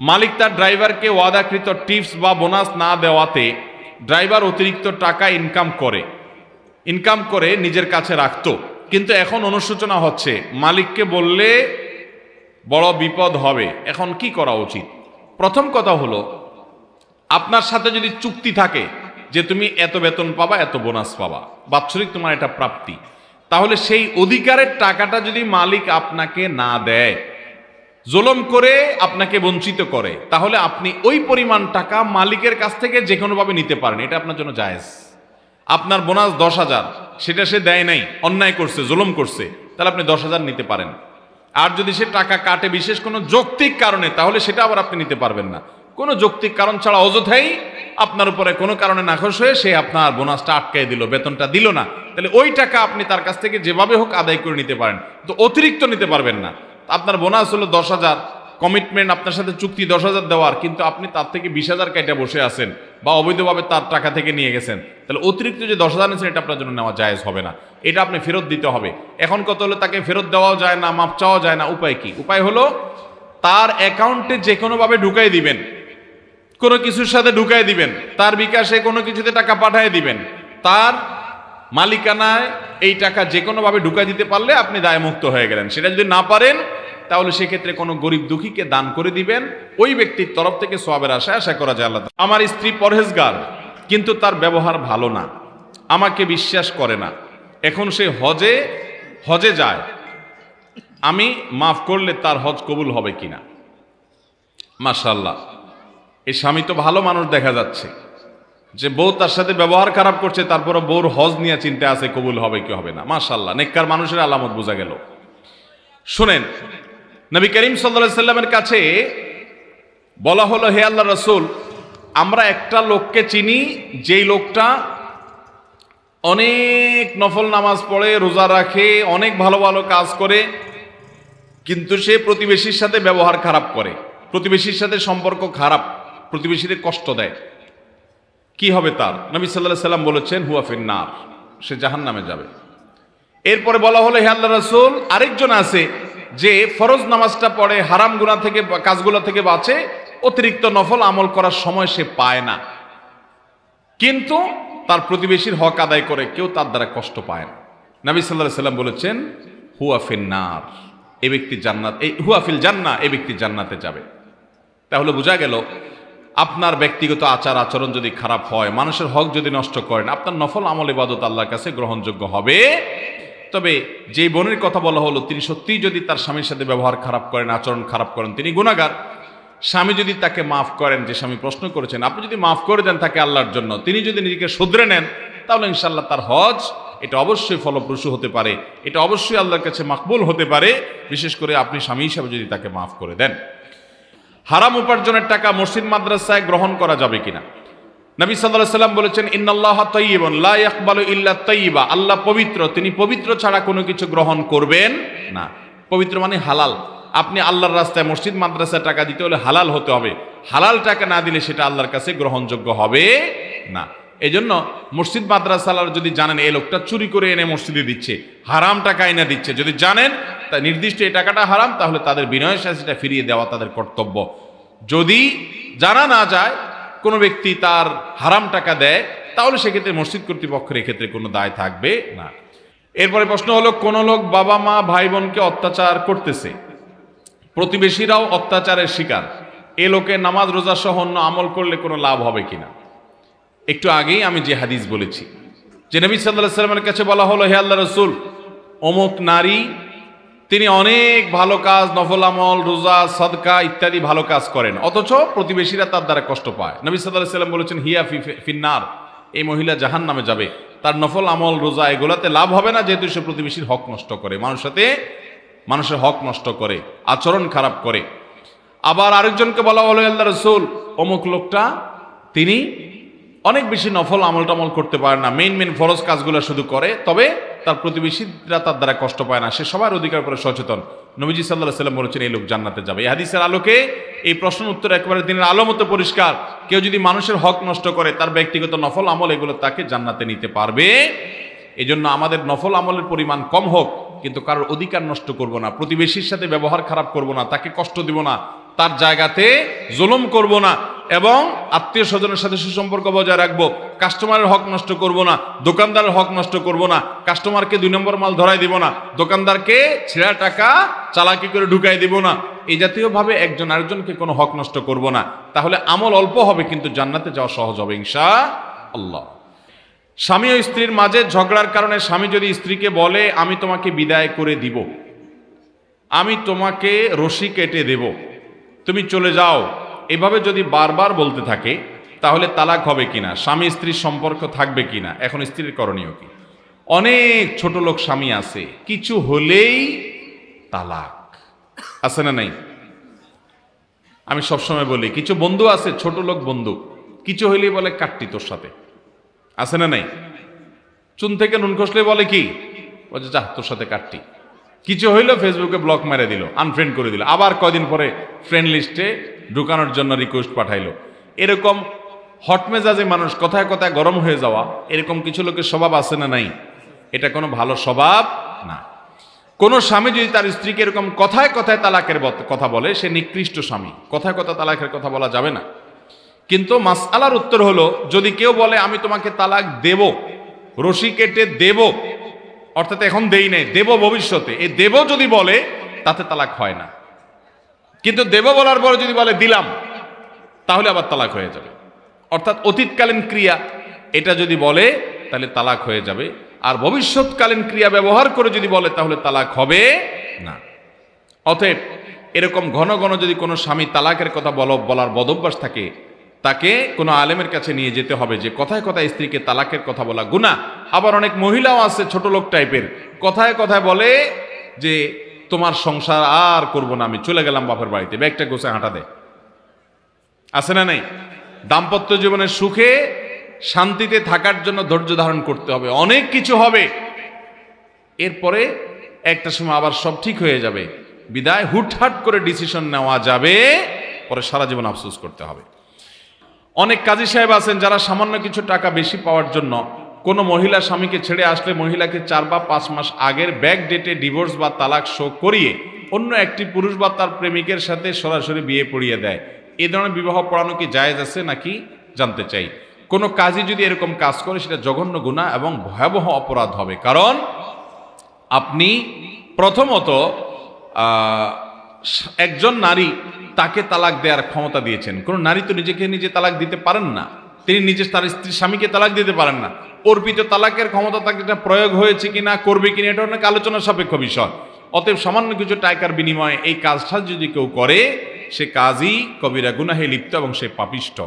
মালিক তার ড্রাইভারকে ওয়াদাকৃত টিপস বা বোনাস না দেওয়াতে ড্রাইভার অতিরিক্ত টাকা ইনকাম করে। ইনকাম করে নিজের কাছে রাখতো। কিন্তু এখন অনুশোচনা হচ্ছে, মালিককে বললে বড় বিপদ হবে। এখন কি করা উচিত? প্রথম কথা হলো, আপনার সাথে যদি চুক্তি থাকে যে তুমি এত বেতন পাবা, এত বোনাস পাবা, বাৎসরিক তোমার এটা প্রাপ্তি। তাহলে সেই অধিকারের টাকাটা যদি মালিক আপনাকে না দেয় জুলম করে আপনাকে বঞ্চিত করে, তাহলে আপনি ওই পরিমাণ টাকা মালিকের কাছ থেকে যে কোনোভাবে নিতে পারেন, এটা আপনার জন্য জায়েজ। আপনার বোনাস দশ হাজার, সেটা সে দেয় নাই, অন্যায় করছে, জুলম করছে, তাহলে আপনি দশ হাজার নিতে পারেন। আর যদি সে টাকা কাটে বিশেষ কোনো যৌক্তিক কারণে, তাহলে সেটা আবার আপনি নিতে পারবেন না। কোনো যৌক্তিক কারণ ছাড়া অযথাই আপনার উপরে কোনো কারণে নাখোশ হয়ে সে আপনার বোনাসটা আটকাই দিল, বেতনটা দিল না। তাহলে ওই টাকা আপনি তার কাছ থেকে যেভাবে হোক আদায় করে নিতে পারেন। তো অতিরিক্ত নিতে পারবেন না। আপনার বোনাস হলো দশ হাজার কমিটমেন্ট আপনার সাথে চুক্তি দশ হাজার দেওয়ার, কিন্তু আপনি তার থেকে বিশ হাজার কাইটা বসে আছেন বা অবৈধভাবে তার টাকা থেকে নিয়ে গেছেন, তাহলে অতিরিক্ত যে দশ হাজার নিয়েছেন এটা আপনার জন্য নেওয়া জায়েজ হবে না। এটা আপনি ফেরত দিতে হবে। এখন কত হলো? তাকে ফেরত দেওয়াও যায় না, মাপ চাওয়া যায় না। উপায় কি? উপায় হলো তার অ্যাকাউন্টে যে কোনোভাবে ঢুকাই দিবেন। কোনো কিছুর সাথে ঢুকাই দিবেন। তার বিকাশে কোনো কিছুতে টাকা পাঠিয়ে দিবেন। তার মালিকানায় এই টাকা যে কোনোভাবে ঢুকাই দিতে পারলে আপনি দায়মুক্ত হয়ে গেলেন। সেটা যদি না পারেন তাহলে সেক্ষেত্রে কোনো গরিব দুঃখীকে দান করে দিবেন। ওই ব্যক্তির তরফ থেকে সোয়াবের আশা আশা করা যায় আল্লাহ আমার স্ত্রী পরহেজগার, কিন্তু তার ব্যবহার ভালো না। আমাকে বিশ্বাস করে না। এখন সে হজে হজে যায়। আমি মাফ করলে তার হজ কবুল হবে কিনা? মাশাল্লাহ এই স্বামী তো ভালো মানুষ দেখা যাচ্ছে। যে বউ তার সাথে ব্যবহার খারাপ করছে তারপরে বউর হজ নিয়ে চিন্তা আছে, কবুল হবে কি হবে না? মাশাল্লাহ নেককার মানুষের আলামত বোঝা গেল। শুনেন নবী করিম সাল্লা সাল্লামের কাছে বলা হলো, হে আল্লাহ রসুল, আমরা একটা লোককে চিনি, যেই লোকটা অনেক নফল নামাজ পড়ে, রোজা রাখে, অনেক ভালো ভালো কাজ করে, কিন্তু সে প্রতিবেশীর সাথে ব্যবহার খারাপ করে, প্রতিবেশীর সাথে সম্পর্ক খারাপ প্রতিবেশীদের কষ্ট দেয়। কি হবে তার? নবী সাল্লাহ সাল্লাম বলেছেন হুয়াফিন নার সে জাহান নামে যাবে। এরপরে বলা হলো, হে আল্লাহ রসুল, আরেকজন আছে যে ফরজ নামাজটা পড়ে, হারাম গুনাহ থেকে, কাজগুলো থেকে বাঁচে, অতিরিক্ত নফল আমল করার সময় সে পায় না। কিন্তু তার প্রতিবেশীর হক আদায় করে কেউ তার দ্বারা কষ্ট পায় না। নবী সাল্লাহ সাল্লাম বলেছেন হুয়াফিন নার। এ ব্যক্তি জান্নাত, এই হুয়াফিল জান্না, এ ব্যক্তি জান্নাতে যাবে। তাহলে বোঝা গেল, আপনার ব্যক্তিগত আচার আচরণ যদি খারাপ হয়, মানুষের হক যদি নষ্ট করেন, আপনার নফল আমল ইবাদত আল্লাহর কাছে গ্রহণযোগ্য হবে। তবে যে বোনের কথা বলা হলো, তিনি সত্যিই যদি তার স্বামীর সাথে ব্যবহার খারাপ করেন, আচরণ খারাপ করেন, তিনি গুণাগার স্বামী যদি তাকে মাফ করেন, যে স্বামী প্রশ্ন করেছেন, আপনি যদি মাফ করে দেন তাকে আল্লাহর জন্য, তিনি যদি নিজেকে শুধরে নেন, তাহলে ইনশাল্লাহ তার হজ, এটা অবশ্যই ফলপ্রসূ হতে পারে, এটা অবশ্যই আল্লাহর কাছে মাকবুল হতে পারে, বিশেষ করে আপনি স্বামী হিসাবে যদি তাকে মাফ করে দেন। হারাম উপার্জনের টাকা মসজিদ, মাদ্রাসায় গ্রহণ করা যাবে কিনা? নবী সাল্লাহ সাল্লাম বলেছেন, ইন্নাল্লাহ তৈবন লা ইয়াকবালু ইল্লা তৈবা আল্লাহ পবিত্র, তিনি পবিত্র ছাড়া কোনো কিছু গ্রহণ করবেন না। পবিত্র মানে হালাল। আপনি আল্লাহর রাস্তায় মসজিদ, মাদ্রাসায় টাকা দিতে হলে হালাল হতে হবে। হালাল টাকা না দিলে সেটা আল্লাহর কাছে গ্রহণযোগ্য হবে না। এই জন্য মসজিদ মাদ্রাসালার যদি জানেন, এই লোকটা চুরি করে এনে মসজিদে দিচ্ছে, হারাম টাকা এনে দিচ্ছে। যদি জানেন, তা নির্দিষ্ট এই টাকাটা হারাম, তাহলে তাদের বিনয়ের সাথে সেটা ফিরিয়ে দেওয়া তাদের কর্তব্য। যদি জানা না যায় কোনো ব্যক্তি তার হারাম টাকা দেয়, তাহলে সেক্ষেত্রে মসজিদ কর্তৃপক্ষের এক্ষেত্রে কোনো দায় থাকবে না। এরপরে প্রশ্ন হলো, কোনো লোক বাবা, মা, ভাই, বোনকে অত্যাচার করতেছে। প্রতিবেশীরাও অত্যাচারের শিকার। এ লোকে নামাজ, রোজা সহ অন্য আমল করলে কোনো লাভ হবে কিনা? একটু আগেই আমি যে হাদিস বলেছি, যে নবী সাল্লাহ সাল্লামের কাছে বলা হলো, হে আল্লাহ রসুল, অমুক নারী তিনি অনেক ভালো কাজ, নফল আমল, রোজা, সদকা ইত্যাদি ভালো কাজ করেন। অথচ প্রতিবেশীরা তার দ্বারা কষ্ট পায়। নবী সাল্লাহ সাল্লাম বলেছেন, হিয়া ফিন্নার। এই মহিলা জাহান নামে যাবে। তার নফল আমল, রোজা এগুলাতে লাভ হবে না, যেহেতু সে প্রতিবেশীর হক নষ্ট করে। মানুষের সাথে মানুষের হক নষ্ট করে, আচরণ খারাপ করে। আবার আরেকজনকে বলা হলো, আল্লাহ রসুল। অমুক লোকটা, তিনি অনেক বেশি নফল আমল টামল করতে পারে না। মেইন মেন ফরজ কাজগুলো শুধু করে, তবে তার প্রতিবেশীরা তার দ্বারা কষ্ট পায় না। সে সবার অধিকার করে সচেতন। নবীজি সাল্লাহ সাল্লাম বলেছেন, এই লোক জান্নাতে যাবে। এই হাদিসের আলোকে এই প্রশ্নের উত্তর একেবারে দিনের আলো মতো পরিষ্কার। কেউ যদি মানুষের হক নষ্ট করে, তার ব্যক্তিগত নফল আমল এগুলো তাকে জান্নাতে নিতে পারবে। এই জন্য আমাদের নফল আমলের পরিমাণ কম হোক, কিন্তু কারোর অধিকার নষ্ট করব না, প্রতিবেশীর সাথে ব্যবহার খারাপ করব না, তাকে কষ্ট দিব না, তার জায়গাতে জুলুম করব না। এবং আত্মীয় স্বজনের সাথে সুসম্পর্ক বজায় রাখব। কাস্টমারের হক নষ্ট করব না, দোকানদারের হক নষ্ট করব না, কাস্টমারকে দুই নম্বর মাল ধরাই দিব না, দোকানদারকে ছেঁড়া টাকা চালাকি করে ঢুকাই দিব না। এই জাতীয়ভাবে একজন আরেকজনকে কোনো হক নষ্ট করব না। তাহলে আমল অল্প হবে, কিন্তু জান্নাতে যাওয়া সহজ হবে ইনশা আল্লাহ স্বামী ও স্ত্রীর মাঝে ঝগড়ার কারণে স্বামী যদি স্ত্রীকে বলে, আমি তোমাকে বিদায় করে দিব। আমি তোমাকে রশি কেটে দেব। তুমি চলে যাও। এভাবে যদি বারবার বলতে থাকে, তাহলে তালাক হবে কিনা? স্বামী স্ত্রীর সম্পর্ক থাকবে কিনা? এখন স্ত্রীর করণীয় কি? অনেক ছোট লোক স্বামী আছে, কিছু হলেই তালাক। আছে না নাই? আমি সবসময় বলি, কিছু বন্ধু আছে, ছোট লোক বন্ধু, কিছু হইলেই বলে, কাটতি তোর সাথে। আছে না নাই? চুন থেকে নুন খসলে বলে কি? বলছে যা, তোর সাথে কাটতি। কিছু হইল ফেসবুকে ব্লক মেরে দিল আনফ্রেন্ড করে দিল। আবার কয়দিন পরে ফ্রেন্ড লিস্টে ঢুকানোর জন্য রিকোয়েস্ট পাঠাইলো। এরকম হট মেজাজে মানুষ কথায় কথায় গরম হয়ে যাওয়া, এরকম কিছু লোকের স্বভাব আছে না নাই? এটা কোনো ভালো স্বভাব না। কোন স্বামী যদি তার স্ত্রীকে এরকম কথায় কথায় তালাকের কথা বলে, সে নিকৃষ্ট স্বামী। কথায় কথায় তালাকের কথা বলা যাবে না। কিন্তু মাসআলার উত্তর হলো, যদি কেউ বলে, আমি তোমাকে তালাক দেব, রশি কেটে দেব, অর্থাৎ এখন দেই নাই, দেব ভবিষ্যতে। এই দেব যদি বলে, তাতে তালাক হয় না। কিন্তু দেব বলার পরে যদি বলে দিলাম, তাহলে আবার তালাক হয়ে যাবে। অর্থাৎ অতীতকালীন ক্রিয়া, এটা যদি বলে, তাহলে তালাক হয়ে যাবে। আর ভবিষ্যৎকালীন ক্রিয়া ব্যবহার করে যদি বলে, তাহলে তালাক হবে না। অতএব, এরকম ঘন ঘন যদি কোনো স্বামী তালাকের কথা বল, বলার বদভ্যাস থাকে, তাকে কোনো আলেমের কাছে নিয়ে যেতে হবে যে কথায় কথায় স্ত্রীকে তালাকের কথা বলা। গুণা আবার অনেক মহিলাও আছে ছোট লোক টাইপের কথায় কথায় বলে যে তোমার সংসার আর করব না আমি। চলে গেলাম বাপের বাড়িতে। ব্যাগটা গোছে হাঁটা দেয় আছে না নাই? দাম্পত্য জীবনের সুখে শান্তিতে থাকার জন্য ধৈর্য ধারণ করতে হবে। অনেক কিছু হবে। এরপরে একটা সময় আবার সব ঠিক হয়ে যাবে। বিদায় হুটহাট করে ডিসিশন নেওয়া যাবে। পরে সারা জীবন আফসোস করতে হবে। অনেক কাজী সাহেব আছেন যারা সামান্য কিছু টাকা বেশি পাওয়ার জন্য কোনো মহিলা স্বামীকে ছেড়ে আসলে মহিলাকে চার বা পাঁচ মাস আগের ব্যাক ডেটে ডিভোর্স বা তালাক শো করিয়ে অন্য একটি পুরুষ বা তার প্রেমিকের সাথে সরাসরি বিয়ে পড়িয়ে দেয়। এ ধরনের বিবাহ পড়ানো কি জায়েজ আছে নাকি জানতে চাই। কোনো কাজই যদি এরকম কাজ করে, সেটা জঘন্য গুণা এবং ভয়াবহ অপরাধ হবে। কারণ আপনি প্রথমত একজন নারী তাকে তালাক দেওয়ার ক্ষমতা দিয়েছেন। কোনো নারী তো নিজেকে নিজে তালাক দিতে পারেন না। তিনি নিজে তার স্ত্রী স্বামীকে তালাক দিতে পারেন না। অর্পিত তালাকের ক্ষমতা তাকে এটা প্রয়োগ হয়েছে কিনা, করবে কিনা, এটা অনেক আলোচনা সাপেক্ষ বিষয়। অতএব সামান্য কিছু টাকার বিনিময়ে এই কাজটা যদি কেউ করে, সে কাজই কবিরা গুনাহে লিপ্ত এবং সে পাপিষ্ট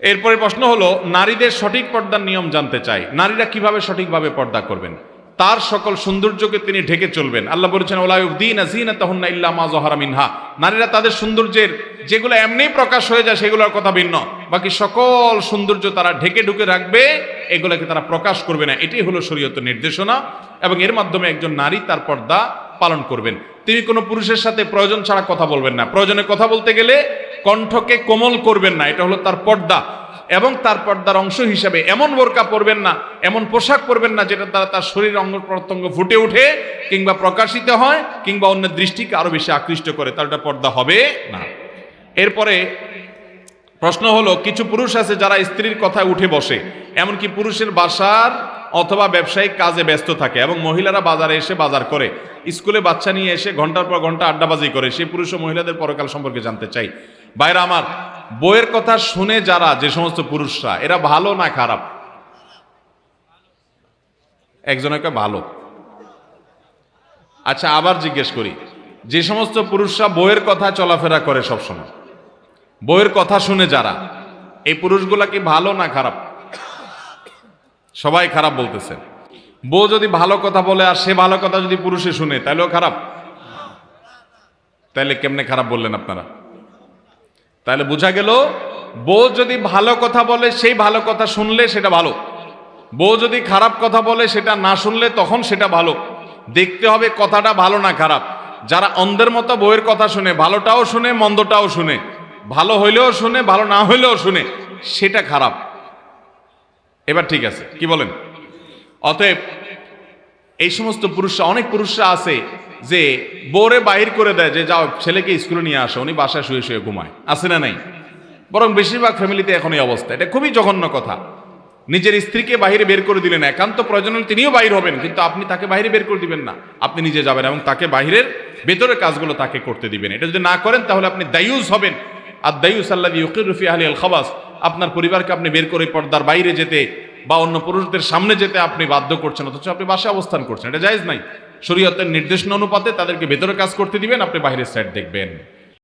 এরপরে প্রশ্ন হলো, নারীদের সঠিক পর্দার নিয়ম জানতে চাই। নারীরা কীভাবে সঠিকভাবে পর্দা করবেন? তার সকল সৌন্দর্যকে তিনি ঢেকে চলবেন। আল্লাহ বলেছেন ওলাউদ্দিন আজিনা তাহুন্না ইল্লা মা জহারা মিনহা। নারীরা তাদের সৌন্দর্যের, যেগুলো এমনিই প্রকাশ হয়ে যায়, সেগুলোর কথা ভিন্ন। বাকি সকল সৌন্দর্য তারা ঢেকে ঢুকে রাখবে, এগুলোকে তারা প্রকাশ করবে না। এটাই হলো শরীয়ত নির্দেশনা এবং এর মাধ্যমে একজন নারী তার পর্দা পালন করবেন। তিনি কোনো পুরুষের সাথে প্রয়োজন ছাড়া কথা বলবেন না। প্রয়োজনে কথা বলতে গেলে কণ্ঠকে কোমল করবেন না, এটা হলো তার পর্দা। এবং তার পর্দার অংশ হিসাবে এমন বোরকা পরবেন না, এমন পোশাক পরবেন না, যেটা দ্বারা তার শরীর অঙ্গ প্রত্যঙ্গ ফুটে ওঠে, কিংবা প্রকাশিত হয়, কিংবা অন্যের দৃষ্টিকে আরও বেশি আকৃষ্ট করে। তার এটা পর্দা হবে না। এরপরে প্রশ্ন হলো, কিছু পুরুষ আছে যারা স্ত্রীর কথায় উঠে বসে, এমনকি পুরুষের বাসার অথবা ব্যবসায়িক কাজে ব্যস্ত থাকে এবং মহিলারা বাজারে এসে বাজার করে। স্কুলে বাচ্চা নিয়ে এসে ঘণ্টার পর ঘণ্টা আড্ডাবাজি করে সে পুরুষ ও মহিলাদের পরকাল সম্পর্কে জানতে চাই। বাইরে আমার, বইয়ের কথা শুনে যারা, যে সমস্ত পুরুষরা, এরা ভালো না খারাপ? একজনকে ভালো। আচ্ছা আবার জিজ্ঞেস করি, যে সমস্ত পুরুষরা বইয়ের কথা চলাফেরা করে সবসময় বইয়ের কথা শুনে যারা, এই পুরুষগুলা কি ভালো না খারাপ? সবাই খারাপ বলতেছে। বউ যদি ভালো কথা বলে আর সে ভালো কথা যদি পুরুষে শুনে তাহলেও খারাপ? তাহলে কেমনে খারাপ বললেন আপনারা? তাহলে বোঝা গেল, বউ যদি ভালো কথা বলে, সেই ভালো কথা শুনলে সেটা ভালো। বউ যদি খারাপ কথা বলে, সেটা না শুনলে তখন সেটা ভালো। দেখতে হবে কথাটা ভালো না খারাপ। যারা অন্ধের মতো বইয়ের কথা শুনে, ভালোটাও শুনে, মন্দটাও শুনে। ভালো হইলেও শুনে, ভালো না হইলেও শুনে। সেটা খারাপ। এবার ঠিক আছে, কি বলেন? অতএব এই সমস্ত পুরুষরা, অনেক পুরুষরা আছে যে বোরে বাহির করে দেয় যে, যাও, ছেলেকে স্কুলে নিয়ে আসো, উনি বাসায় শুয়ে শুয়ে ঘুমায়। আছে না নাই? বরং বেশিরভাগ ফ্যামিলিতে এখন এই অবস্থা। এটা খুবই জঘন্য কথা। নিজের স্ত্রীকে বাইরে বের করে দিলেন, একান্ত প্রয়োজন হলে তিনিও বাইর হবেন, কিন্তু আপনি তাকে বাইরে বের করে দিবেন না। আপনি নিজে যাবেন এবং তাকে বাইরের ভেতরের কাজগুলো তাকে করতে দিবেন। এটা যদি না করেন, তাহলে আপনি দায়ুস হবেন। আল্লাহ ইউকির রফি আলী আল আপনার পরিবারকে আপনি বের করে পর্দার বাইরে যেতে বা অন্য পুরুষদের সামনে যেতে আপনি বাধ্য করছেন, অথচ আপনি বাসে অবস্থান করছেন, এটা যাইজ নাই। শরীয়তের নির্দেশনা অনুপাতে তাদেরকে ভেতরে কাজ করতে দিবেন, আপনি বাইরের সাইড দেখবেন।